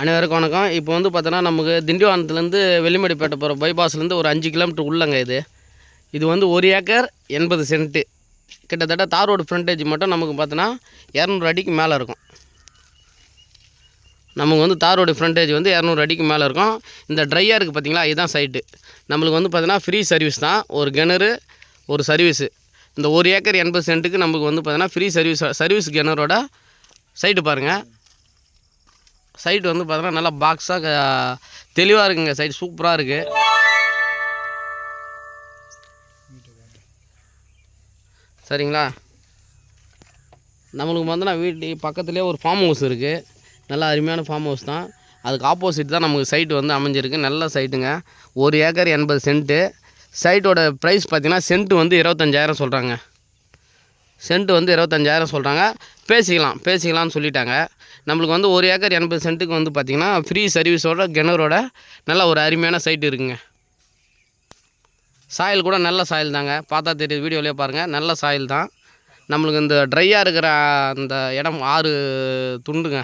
அனைவருக்கும் வணக்கம். இப்போ வந்து பார்த்தோன்னா நமக்கு திண்டிவனத்துலேருந்து வெள்ளிமடிப்பேட்டை போகிற பைபாஸ்லேருந்து ஒரு அஞ்சு கிலோமீட்டர் உள்ளங்க இது. இது வந்து ஒரு ஏக்கர் எண்பது சென்ட்டு. கிட்டத்தட்ட தார் ரோடு ஃப்ரண்டேஜ் மட்டும் நமக்கு பார்த்தோன்னா இரநூறு அடிக்கு மேலே இருக்கும். நமக்கு வந்து தார் ரோடு ஃப்ரண்டேஜ் வந்து இரநூறு அடிக்கு மேலே இருக்கும். இந்த ட்ரையாக இருக்குது பார்த்தீங்களா இதுதான் சைட்டு நம்மளுக்கு வந்து பார்த்தோன்னா ஃப்ரீ சர்வீஸ் தான். ஒரு கிணறு ஒரு சர்வீஸு இந்த ஒரு ஏக்கர் எண்பது சென்ட்டுக்கு நமக்கு வந்து பார்த்தோன்னா ஃப்ரீ சர்வீஸ் சர்வீஸ் கிணறோட சைட்டு பாருங்கள் சைட் வந்து பார்த்தோன்னா நல்லா பாக்ஸாக தெளிவாக இருக்குங்க. சைட் சூப்பராக இருக்குது சரிங்களா? நம்மளுக்கு பார்த்தோன்னா வீட்டு பக்கத்துலேயே ஒரு ஃபார்ம் ஹவுஸ் இருக்குது நல்லா அருமையான ஃபார்ம் ஹவுஸ் தான். அதுக்கு ஆப்போசிட் தான் நமக்கு சைட்டு வந்து அமைஞ்சிருக்கு. நல்ல சைட்டுங்க ஒரு ஏக்கர் எண்பது சென்ட்டு சைட்டோட ப்ரைஸ் பார்த்திங்கன்னா சென்ட்டு வந்து இருபத்தஞ்சாயிரம் சொல்கிறாங்க சென்ட் வந்து இருபத்தஞ்சாயிரம் சொல்கிறாங்க பேசிக்கலாம் பேசிக்கலாம்னு சொல்லிட்டாங்க. நம்மளுக்கு வந்து ஒரு ஏக்கர் எண்பது சென்ட்டுக்கு வந்து பார்த்திங்கன்னா ஃப்ரீ சர்வீஸோட கிணறோட நல்ல ஒரு அருமையான சைட் இருக்குங்க. சாயில் கூட நல்ல சாயில் தாங்க. பார்த்தா தெரியுது வீடியோலேயே பாருங்கள் நல்ல சாயில் தான். நம்மளுக்கு இந்த ட்ரையாக இருக்கிற அந்த இடம் ஆறு துண்டுங்க.